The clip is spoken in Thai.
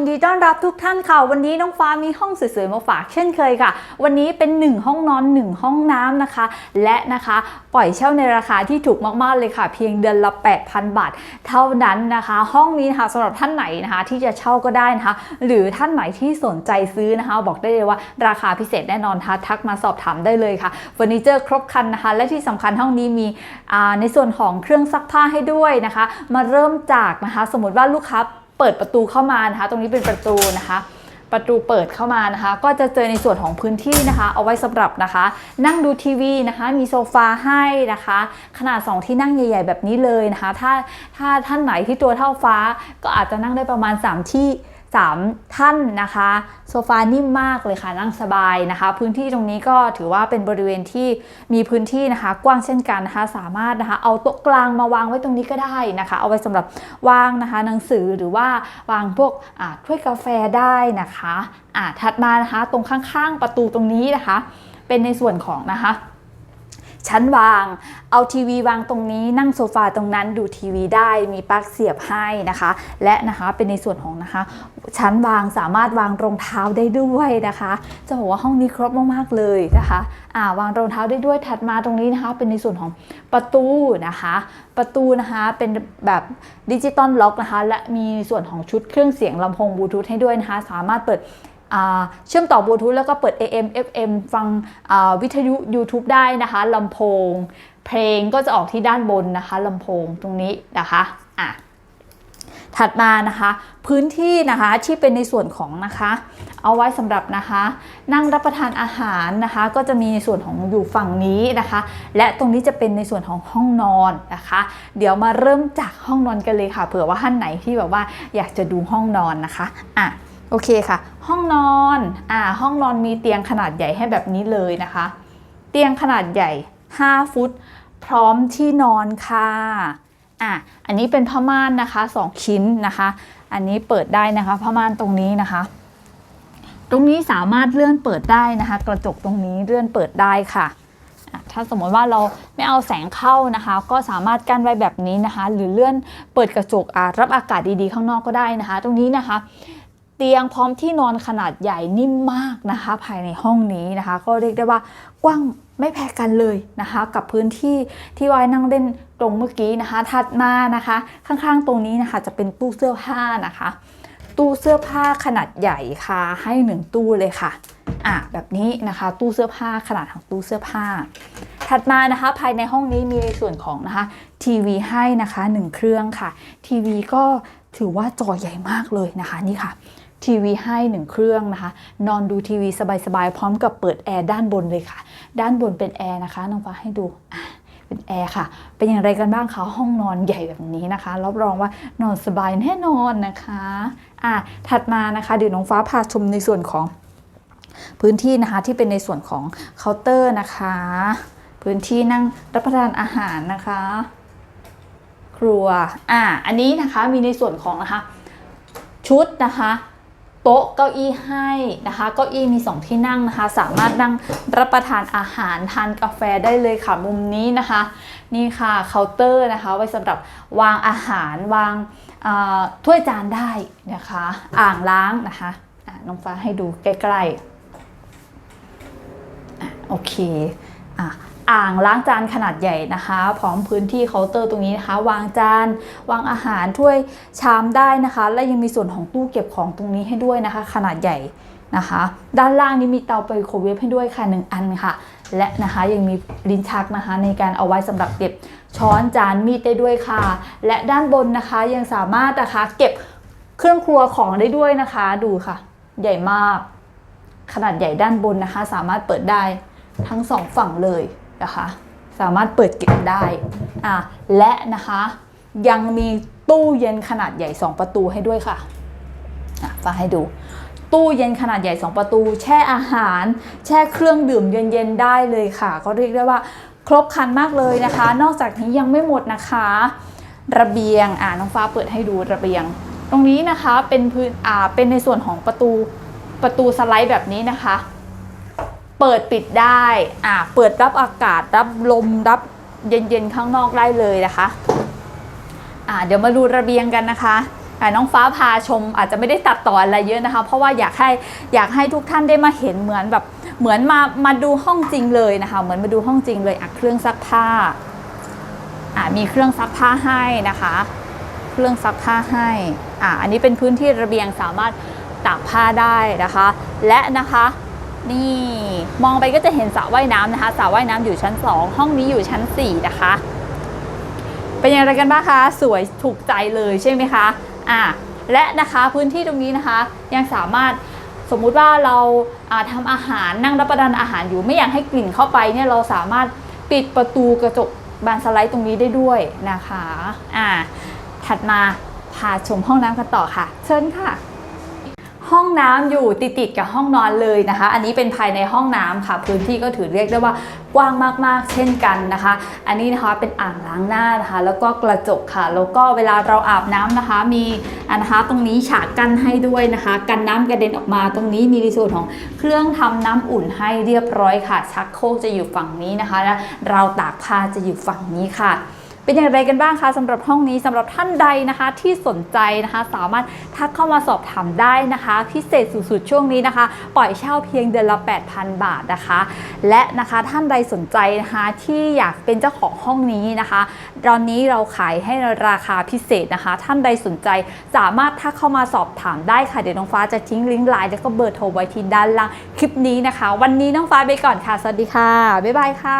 ยินดีต้อนรับทุกท่านค่ะ วันนี้น้องฟ้ามีห้องสวยๆมาฝากเช่นเคยค่ะ วันนี้เป็น 1 ห้องนอน 1 ห้องน้ำนะคะ และนะคะปล่อยเช่าในราคาที่ถูกมากๆเลยค่ะ เพียงเดือนละ 8,000 บาท เท่านั้นนะคะ ห้องนี้นะคะสำหรับท่านไหนนะคะ ที่จะเช่าก็ได้นะคะ หรือท่านไหนที่สนใจซื้อนะคะ บอกได้เลยว่าราคาพิเศษแน่นอนนะทักมาสอบถามได้เลยค่ะเฟอร์นิเจอร์ครบคันนะคะ และที่สำคัญห้องนี้มีในส่วนของเครื่องซักผ้าให้ด้วยนะคะ มาเริ่มจากนะคะ สมมติว่าลูกค้า เปิดประตูเข้ามานะคะ ตรงนี้เป็นประตูนะคะ ประตูเปิดเข้ามานะคะ ก็จะเจอในส่วนของพื้นที่นะคะ เอาไว้สำหรับนะคะ นั่งดูทีวีนะคะ มีโซฟาให้นะคะ ขนาด 2 ที่นั่งใหญ่ ๆ แบบนี้เลยนะคะ ถ้าถ้าท่านไหนที่ตัวเท่าฟ้า ก็อาจจะนั่งได้ประมาณ 3 ที่ 3 ท่านนะคะ โซฟานิ่มมากเลยค่ะนั่งสบายนะคะ พื้นที่ตรงนี้ก็ถือว่าเป็นบริเวณที่มีพื้นที่นะคะ กว้างเช่นกันนะคะ สามารถนะคะเอาโต๊ะกลางมาวางไว้ตรงนี้ก็ได้นะคะ เอาไว้สำหรับวางนะคะหนังสือหรือว่าวางพวกถ้วยกาแฟได้นะคะอ่าถัดมานะคะตรงข้างๆประตูตรงนี้นะคะ เป็นในส่วนของนะคะ ชั้นวาง เอาทีวีวางตรงนี้นั่งโซฟาตรงนั้นดูทีวีได้มีปลั๊กเสียบให้นะคะ และนะคะเป็นในส่วนของนะคะ ชั้นวางสามารถวางรองเท้าได้ด้วยนะคะ จะบอกว่าห้องนี้ครบมากๆเลยนะคะอ่าวางรองเท้าได้ด้วยถัดมาตรงนี้นะคะ เป็นในส่วนของประตูนะคะ ประตูนะคะเป็นแบบดิจิตอลล็อกนะคะ และมีส่วนของชุดเครื่องเสียงลำโพงบลูทูธให้ด้วยนะคะ สามารถเปิด เชื่อมต่อบลูทูธแล้วก็เปิด AM FM ฟังวิทยุ YouTube ได้นะคะลำโพง เพลงก็จะออกที่ด้านบนนะคะลำโพงตรงนี้นะคะอะถัดมานะคะพื้นที่นะคะที่เป็นในส่วนของนะคะ เอาไว้สำหรับนะคะ นั่งรับประทานอาหารนะคะ ก็จะมีในส่วนของอยู่ฝั่งนี้นะคะ และตรงนี้จะเป็นในส่วนของห้องนอนนะคะ เดี๋ยวมาเริ่มจากห้องนอนกันเลยค่ะ เผื่อว่าท่านไหนที่แบบว่าอยากจะดูห้องนอนนะคะอะโอเคค่ะ ห้องนอนอ่าห้องนอนมีเตียงขนาดใหญ่ให้แบบนี้เลยนะคะ เตียงขนาดใหญ่ 5 ฟุต พร้อมที่นอนค่ะอะอันนี้เป็นผ้าม่านนะคะ 2 ชิ้นนะคะ อันนี้เปิดได้นะคะผ้าม่านตรงนี้นะคะ ตรงนี้สามารถเลื่อนเปิดได้นะคะ กระจกตรงนี้เลื่อนเปิดได้ค่ะอะถ้าสมมติว่าเราไม่เอาแสงเข้านะคะ ก็สามารถกั้นไว้แบบนี้นะคะ หรือเลื่อนเปิดกระจกอะรับอากาศดีๆข้างนอกก็ได้นะคะ ตรงนี้นะคะ เตียงพร้อมที่นอนขนาดใหญ่นิ่มมากนะคะ ภายในห้องนี้นะคะ ก็เรียกได้ว่ากว้างไม่แพ้กันเลยนะคะ กับพื้นที่ที่ไว้นั่งเล่นตรงเมื่อกี้นะคะ ถัดมานะคะ ข้างๆตรงนี้นะคะ จะเป็นตู้เสื้อผ้านะคะ ตู้เสื้อผ้าขนาดใหญ่ค่ะให้หนึ่งตู้เลยค่ะอะแบบนี้นะคะ ตู้เสื้อผ้าขนาดของตู้เสื้อผ้า ถัดมานะคะ ภายในห้องนี้มีในส่วนของนะคะทีวีให้นะคะหนึ่งเครื่องค่ะทีวีก็ถือว่าจอใหญ่มากเลยนะคะนี่ค่ะ ทีวีให้หนึ่งเครื่องนะคะ นอนดูทีวีสบายๆ พร้อมกับเปิดแอร์ด้านบนเลยค่ะ ด้านบนเป็นแอร์นะคะ น้องฟ้าให้ดูเป็นแอร์ค่ะ เป็นอย่างไรกันบ้างคะ ห้องนอนใหญ่แบบนี้นะคะ รับรองว่านอนสบายแน่นอนนะคะ อะ ถัดมานะคะ เดี๋ยวน้องฟ้าพาชมในส่วนของพื้นที่นะคะที่เป็นในส่วนของเคาน์เตอร์นะคะ พื้นที่นั่งรับประทานอาหารนะคะ ครัว อะ อันนี้นะคะมีในส่วนของนะคะชุดนะคะ โต๊ะเก้าอี้ให้นะคะ เก้าอี้มี 2 ที่นั่งนะคะ สามารถนั่งรับประทานอาหารทานกาแฟได้เลยค่ะมุมนี้นะคะ นี่ค่ะเคาน์เตอร์นะคะ ไว้สำหรับวางอาหารวางถ้วยจานได้นะคะ อ่างล้างนะคะน้องฟ้าให้ดูใกล้ๆโอเคอะ อ่างล้างจานขนาดใหญ่นะคะ พร้อมพื้นที่เคาน์เตอร์ตรงนี้นะคะ วางจาน วางอาหารถ้วยชามได้นะคะ และยังมีส่วนของตู้เก็บของตรงนี้ให้ด้วยนะคะ ขนาดใหญ่นะคะ ด้านล่างนี้มีเตาไมโครเวฟให้ด้วยค่ะหนึ่งอันค่ะ และนะคะยังมีลิ้นชักนะคะ ในการเอาไว้สำหรับเก็บช้อนจานมีดได้ด้วยค่ะ และด้านบนนะคะยังสามารถนะคะเก็บเครื่องครัวของได้ด้วยนะคะ ดูค่ะ ใหญ่มาก ขนาดใหญ่ด้านบนนะคะ สามารถเปิดได้ทั้งสองฝั่งเลย นะคะสามารถเปิดเก็บได้อะและนะคะยังมีตู้เย็นขนาดใหญ่ 2 ประตูให้ด้วยค่ะอะฟังให้ดูตู้เย็นขนาดใหญ่ 2 ประตู แช่อาหาร แช่เครื่องดื่มเย็นๆได้เลยค่ะ ก็เรียกได้ว่าครบครันมากเลยนะคะ นอกจากนี้ยังไม่หมดนะคะ ระเบียงอ่าน้องฟ้าเปิดให้ดูระเบียง ตรงนี้นะคะเป็นพื้นอ่าเป็นในส่วนของประตูประตูสไลด์แบบนี้นะคะ เปิดปิดได้อ่าเปิดรับอากาศรับลมรับเย็นๆข้างนอกได้เลยนะคะอ่าเดี๋ยวมาดูระเบียงกันนะคะอะน้องฟ้าพาชมอาจจะไม่ได้ตัดต่ออะไรเยอะนะคะ เพราะว่าอยากให้อยากให้ทุกท่านได้มาเห็นเหมือนแบบเหมือนมามาดูห้องจริงเลยนะคะ เหมือนมาดูห้องจริงเลยอะเครื่องซักผ้าอะมีเครื่องซักผ้าให้นะคะ เครื่องซักผ้าให้อะอันนี้เป็นพื้นที่ระเบียงสามารถตากผ้าได้นะคะ และนะคะ นี่มองไปก็จะเห็นสระว่ายน้ำนะคะสระว่ายน้ำอยู่ชั้น 2 ห้องนี้อยู่ชั้น 4 นะคะ เป็นอย่างไรกันบ้างคะสวยถูกใจเลยใช่ไหมคะอะและนะคะพื้นที่ตรงนี้นะคะ ยังสามารถสมมุติว่าเราาทำอาหารนั่งรับประทานอาหารอยู่ไม่อยากให้กลิ่นเข้าไปเนี่ยเราสามารถปิดประตูกระจกบานสไลด์ตรงนี้ได้ด้วยนะคะอะถัดมาพาชมห้องน้ำกันต่อค่ะ เชิญค่ะ ห้องน้ำอยู่ติดติดๆกับห้องนอนเลยนะคะ อันนี้เป็นภายในห้องน้ำค่ะ พื้นที่ก็ถือเรียกได้ว่ากว้างมากๆ เช่นกันนะคะ อันนี้นะคะเป็นอ่างล้างหน้านะคะ แล้วก็กระจกค่ะ แล้วก็เวลาเราอาบน้ำนะคะ มีอันนะคะตรงนี้ฉากกั้นให้ด้วยนะคะ กันน้ำกระเด็นออกมาตรงนี้มีในส่วนของเครื่องทำน้ำอุ่นให้เรียบร้อยค่ะ ชักโครกจะอยู่ฝั่งนี้นะคะและเราตากผ้าจะอยู่ฝั่งนี้ค่ะ เป็นอย่างไรกันบ้างคะสำหรับห้องนี้สำหรับท่านใดนะคะที่สนใจนะคะสามารถทักเข้ามาสอบถามได้นะคะพิเศษสุดๆช่วงนี้นะคะ ปล่อยเช่าเพียงเดือนละ 8,000 บาทนะคะ และนะคะท่านใดสนใจนะคะที่อยากเป็นเจ้าของห้องนี้นะคะ ตอนนี้เราขายให้ราคาพิเศษนะคะ ท่านใดสนใจสามารถทักเข้ามาสอบถามได้ค่ะเดี๋ยวน้องฟ้าจะทิ้งลิงก์ไลน์แล้วก็เบอร์โทรไว้ที่ด้านล่างคลิปนี้นะคะ วันนี้น้องฟ้าไปก่อนค่ะ สวัสดีค่ะ บ๊ายบายค่ะ